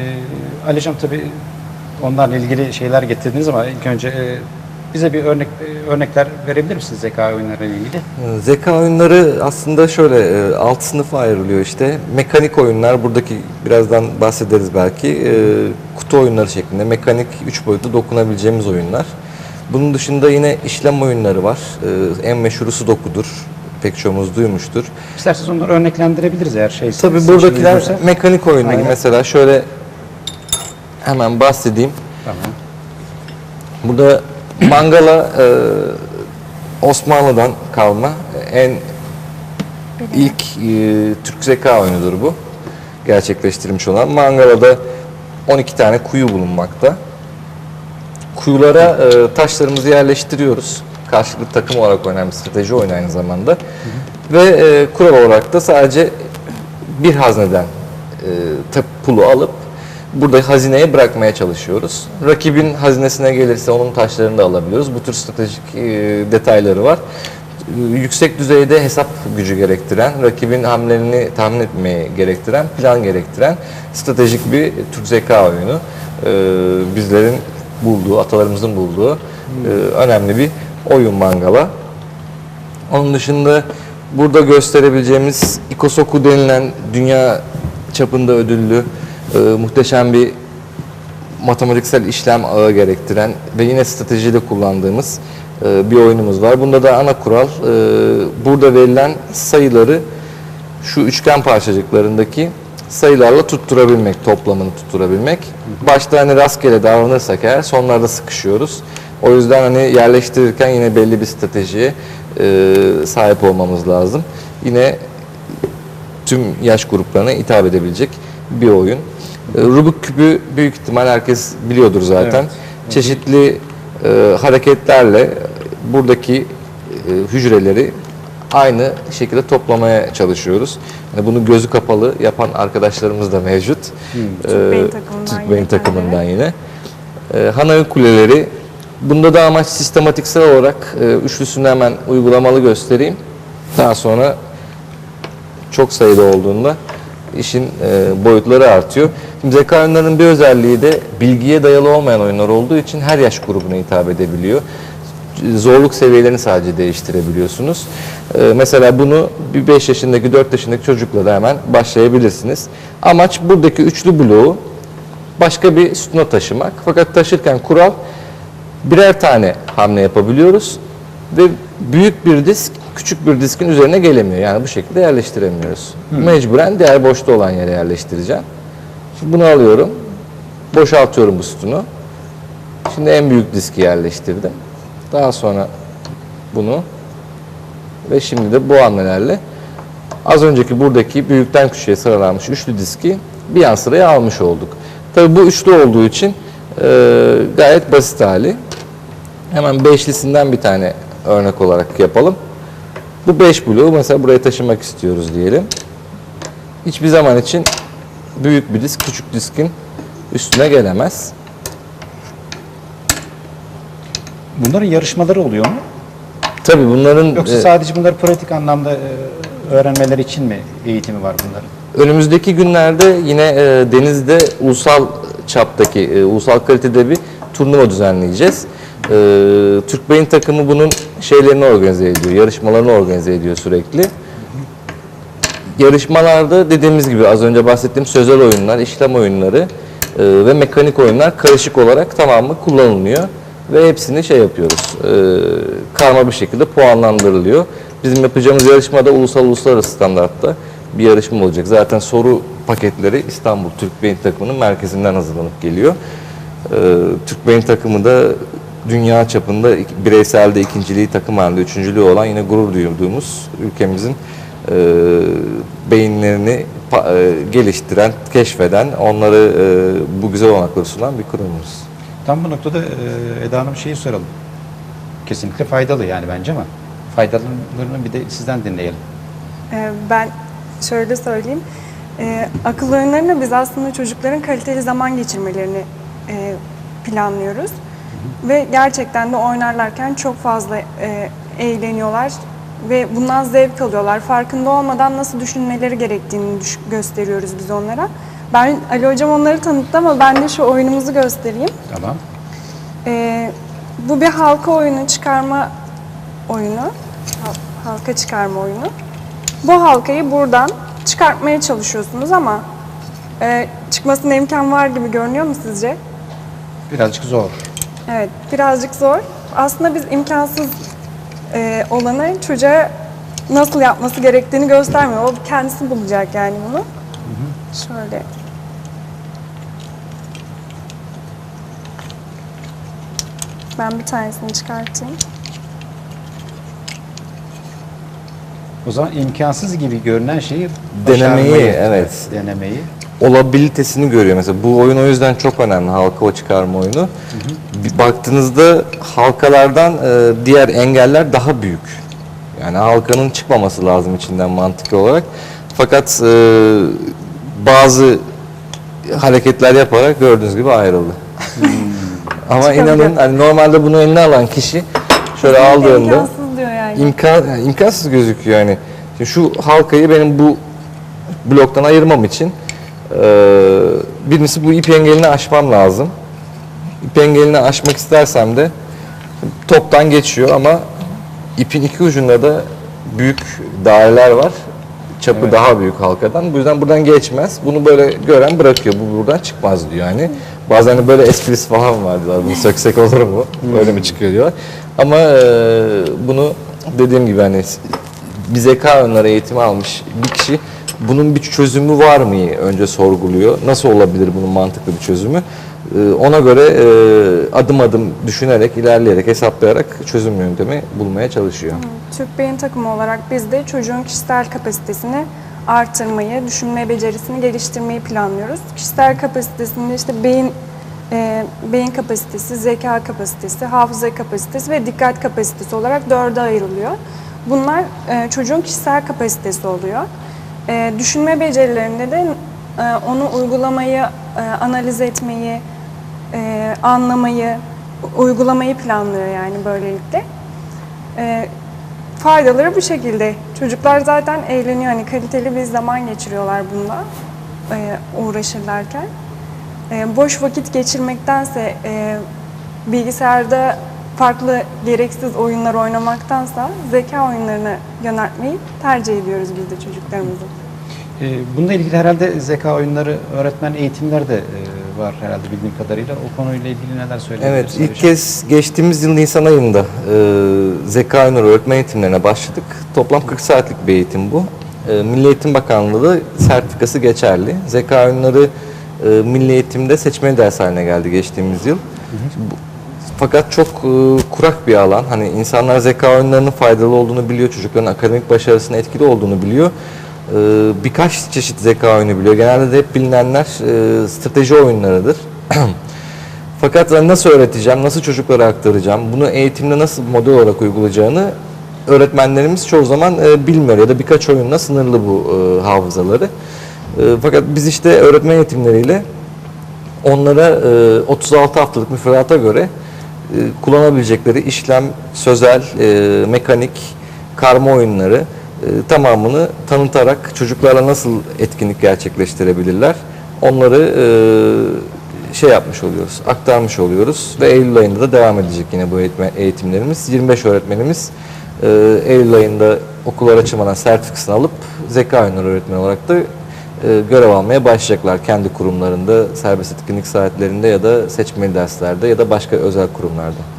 Ee, Ali Hocam tabii onlarla ilgili şeyler getirdiniz ama ilk önce e, bize bir örnek e, örnekler verebilir misiniz zeka oyunlarıyla ilgili? Ee, Zeka oyunları aslında şöyle e, alt sınıfa ayrılıyor işte. Mekanik oyunlar buradaki birazdan bahsederiz belki. E, Kutu oyunları şeklinde mekanik 3 boyutlu dokunabileceğimiz oyunlar. Bunun dışında yine işlem oyunları var. E, En meşhuru Sudoku'dur. Pek çoğumuz duymuştur. İsterseniz onları örneklendirebiliriz eğer şey. Tabii buradakiler mekanik oyunları. Aynen. Mesela şöyle hemen bahsedeyim. Tamam. Burada Mangala e, Osmanlı'dan kalma en ilk e, Türk zeka oyunudur bu. Gerçekleştirilmiş olan. Mangala'da 12 tane kuyu bulunmakta. Kuyulara e, taşlarımızı yerleştiriyoruz. Karşılıklı takım olarak oynanan bir strateji oyunu aynı zamanda. Ve e, kural olarak da sadece bir hazneden e, tep- pulu alıp burada hazineye bırakmaya çalışıyoruz. Rakibin hazinesine gelirse onun taşlarını da alabiliyoruz. Bu tür stratejik e, detayları var. E, Yüksek düzeyde hesap gücü gerektiren, rakibin hamlelerini tahmin etmeyi gerektiren, plan gerektiren stratejik bir Türk zeka oyunu. E, bizlerin bulduğu, atalarımızın bulduğu önemli bir oyun mangala. Onun dışında burada gösterebileceğimiz Ikosoku denilen dünya çapında ödüllü e, muhteşem bir matematiksel işlem ağı gerektiren ve yine stratejide kullandığımız e, bir oyunumuz var. Bunda da ana kural e, burada verilen sayıları şu üçgen parçacıklarındaki sayılarla tutturabilmek, toplamını tutturabilmek. Başta hani rastgele davranırsak eğer sonlarda sıkışıyoruz. O yüzden hani yerleştirirken yine belli bir stratejiye e, sahip olmamız lazım. Yine tüm yaş gruplarına hitap edebilecek bir oyun. E, Rubik küpü büyük ihtimal herkes biliyordur zaten. Evet. Çeşitli e, hareketlerle buradaki e, hücreleri aynı şekilde toplamaya çalışıyoruz. Yani bunu gözü kapalı yapan arkadaşlarımız da mevcut. Türk Beyin E, takımından Türk yine Beyin takımından yine. E, Hanoi kuleleri Bunda da amaç sistematiksel olarak e, üçlüsünü hemen uygulamalı göstereyim. Daha sonra çok sayıda olduğunda işin e, boyutları artıyor. Şimdi zeka oyunlarının bir özelliği de bilgiye dayalı olmayan oyunlar olduğu için her yaş grubuna hitap edebiliyor. Zorluk seviyelerini sadece değiştirebiliyorsunuz. E, mesela bunu bir 5 yaşındaki 4 yaşındaki çocukla da hemen başlayabilirsiniz. Amaç buradaki üçlü bloğu başka bir sütuna taşımak. Fakat taşırken kural birer tane hamle yapabiliyoruz ve büyük bir disk küçük bir diskin üzerine gelemiyor. Yani bu şekilde yerleştiremiyoruz. Mecburen diğer boşta olan yere yerleştireceğim. Şimdi bunu alıyorum. Boşaltıyorum bu sütunu. Şimdi en büyük diski yerleştirdim. Daha sonra bunu ve şimdi de bu hamlelerle az önceki buradaki büyükten küçüğe sıralanmış üçlü diski bir yan sıraya almış olduk. Tabii bu üçlü olduğu için e, gayet basit hali. Hemen beşlisinden bir tane örnek olarak yapalım. Bu beş bloğu mesela buraya taşımak istiyoruz diyelim. Hiçbir zaman için büyük bir disk küçük diskin üstüne gelemez. Bunların yarışmaları oluyor mu? Tabii bunların Yoksa e, sadece bunları pratik anlamda e, öğrenmeleri için mi eğitimi var bunların? Önümüzdeki günlerde yine e, Deniz'de ulusal çaptaki, e, ulusal kalitede bir turnuva düzenleyeceğiz. E, Türk Beyin takımı bunun şeylerini organize ediyor, yarışmalarını organize ediyor sürekli. Yarışmalarda dediğimiz gibi az önce bahsettiğim sözel oyunlar, işlem oyunları e, ve mekanik oyunlar karışık olarak tamamı kullanılıyor. Ve hepsini şey yapıyoruz, e, karma bir şekilde puanlandırılıyor. Bizim yapacağımız yarışmada ulusal uluslararası standartta bir yarışma olacak. Zaten soru paketleri İstanbul Türk Beyin takımının merkezinden hazırlanıp geliyor. E, Türk Beyin takımı da dünya çapında bireyselde ikinciliği takım halinde üçüncülüğü olan yine gurur duyduğumuz ülkemizin e, beyinlerini pa- e, geliştiren, keşfeden, onları e, bu güzel olanakları sunan bir kurumumuz. Tam bu noktada e, Eda Hanım şeyi soralım. Kesinlikle faydalı yani bence ama faydalarını bir de sizden dinleyelim. Ee, Ben şöyle söyleyeyim. Ee, akıl oyunlarında biz aslında çocukların kaliteli zaman geçirmelerini e, planlıyoruz. Ve gerçekten de oynarlarken çok fazla e, eğleniyorlar ve bundan zevk alıyorlar. Farkında olmadan nasıl düşünmeleri gerektiğini düş- gösteriyoruz biz onlara. Ben Ali Hocam onları tanıttı ama ben de şu oyunumuzu göstereyim. Tamam. Ee, bu bir halka oyunu çıkarma oyunu. Hal- Halka çıkarma oyunu. Bu halkayı buradan çıkartmaya çalışıyorsunuz ama e, çıkmasına imkan var gibi görünüyor mu sizce? Birazcık zor. Evet, birazcık zor. Aslında biz imkansız e, olanı çocuğa nasıl yapması gerektiğini göstermiyor. O kendisi bulacak yani bunu. Şöyle. Ben bir tanesini çıkartayım. O zaman imkansız gibi görünen şeyi Denemeyi, başarmayı, evet. Denemeyi. Olabilitesini görüyor mesela. Bu oyun o yüzden çok önemli halka o çıkarma oyunu. Bir baktığınızda halkalardan e, diğer engeller daha büyük. Yani halkanın çıkmaması lazım içinden mantıklı olarak. Fakat e, bazı hareketler yaparak gördüğünüz gibi ayrıldı. Ama Çıkabiliyor. inanın hani normalde bunu eline alan kişi şöyle aldığında İmkansız diyor yani. imkan yani imkansız gözüküyor yani. Şimdi şu halkayı benim bu bloktan ayırmam için eee birincisi bu ip engelini aşmam lazım. İp engelini aşmak istersem de toptan geçiyor ama ipin iki ucunda da büyük daireler var. Çapı Evet. daha büyük halkadan. Bu yüzden buradan geçmez. Bunu böyle gören bırakıyor. Bu buradan çıkmaz diyor yani. Bazen böyle esprisi falan var diyorlar. Bunu söksek olur mu? Böyle mi çıkıyor diyorlar. Ama eee, bunu dediğim gibi hani bir zeka önleri eğitimi almış bir kişi bunun bir çözümü var mı önce sorguluyor. Nasıl olabilir bunun mantıklı bir çözümü? Ee, Ona göre e, adım adım düşünerek, ilerleyerek, hesaplayarak çözüm yöntemi bulmaya çalışıyor. Türk Beyin Takımı olarak biz de çocuğun kişisel kapasitesini artırmayı, düşünme becerisini geliştirmeyi planlıyoruz. Kişisel kapasitesinde işte beyin e, beyin kapasitesi, zeka kapasitesi, hafıza kapasitesi ve dikkat kapasitesi olarak dörde ayrılıyor. Bunlar e, çocuğun kişisel kapasitesi oluyor. E, düşünme becerilerinde de e, onu uygulamayı, e, analiz etmeyi, e, anlamayı, uygulamayı planlıyor yani böylelikle. E, faydaları bu şekilde. Çocuklar zaten eğleniyor. Hani kaliteli bir zaman geçiriyorlar bunda e, uğraşırlarken. E, boş vakit geçirmektense e, bilgisayarda farklı gereksiz oyunlar oynamaktansa zeka oyunlarına yöneltmeyi tercih ediyoruz biz de çocuklarımızı. Ee, bununla ilgili herhalde zeka oyunları öğretmen eğitimler de e, var herhalde bildiğim kadarıyla. O konuyla ilgili neler söyleyebilirsiniz? Evet, ilk kez geçtiğimiz yıl Nisan ayında e, zeka oyunları öğretmen eğitimlerine başladık. Toplam 40 saatlik bir eğitim bu. E, Milli Eğitim Bakanlığı da sertifikası geçerli. Zeka oyunları e, Milli Eğitim'de seçmeli ders haline geldi geçtiğimiz yıl. Bu- Fakat çok e, kurak bir alan. Hani insanlar zeka oyunlarının faydalı olduğunu biliyor, çocukların akademik başarısına etkili olduğunu biliyor. E, birkaç çeşit zeka oyunu biliyor. Genelde de hep bilinenler e, strateji oyunlarıdır. Fakat ben nasıl öğreteceğim, nasıl çocuklara aktaracağım, bunu eğitimde nasıl model olarak uygulayacağını öğretmenlerimiz çoğu zaman e, bilmiyor ya da birkaç oyunla sınırlı bu e, hafızaları. E, fakat biz işte öğretmen eğitimleriyle onlara e, 36 haftalık müfredata göre kullanabilecekleri işlem, sözel, e, mekanik, karma oyunları e, tamamını tanıtarak çocuklarla nasıl etkinlik gerçekleştirebilirler onları e, şey yapmış oluyoruz, aktarmış oluyoruz ve Eylül ayında da devam edecek yine bu eğitme, eğitimlerimiz. 25 öğretmenimiz e, Eylül ayında okullar açılmadan sertifikasını alıp zeka oyunları öğretmeni olarak da e, görev almaya başlayacaklar kendi kurumlarında, serbest etkinlik saatlerinde ya da seçmeli derslerde ya da başka özel kurumlarda.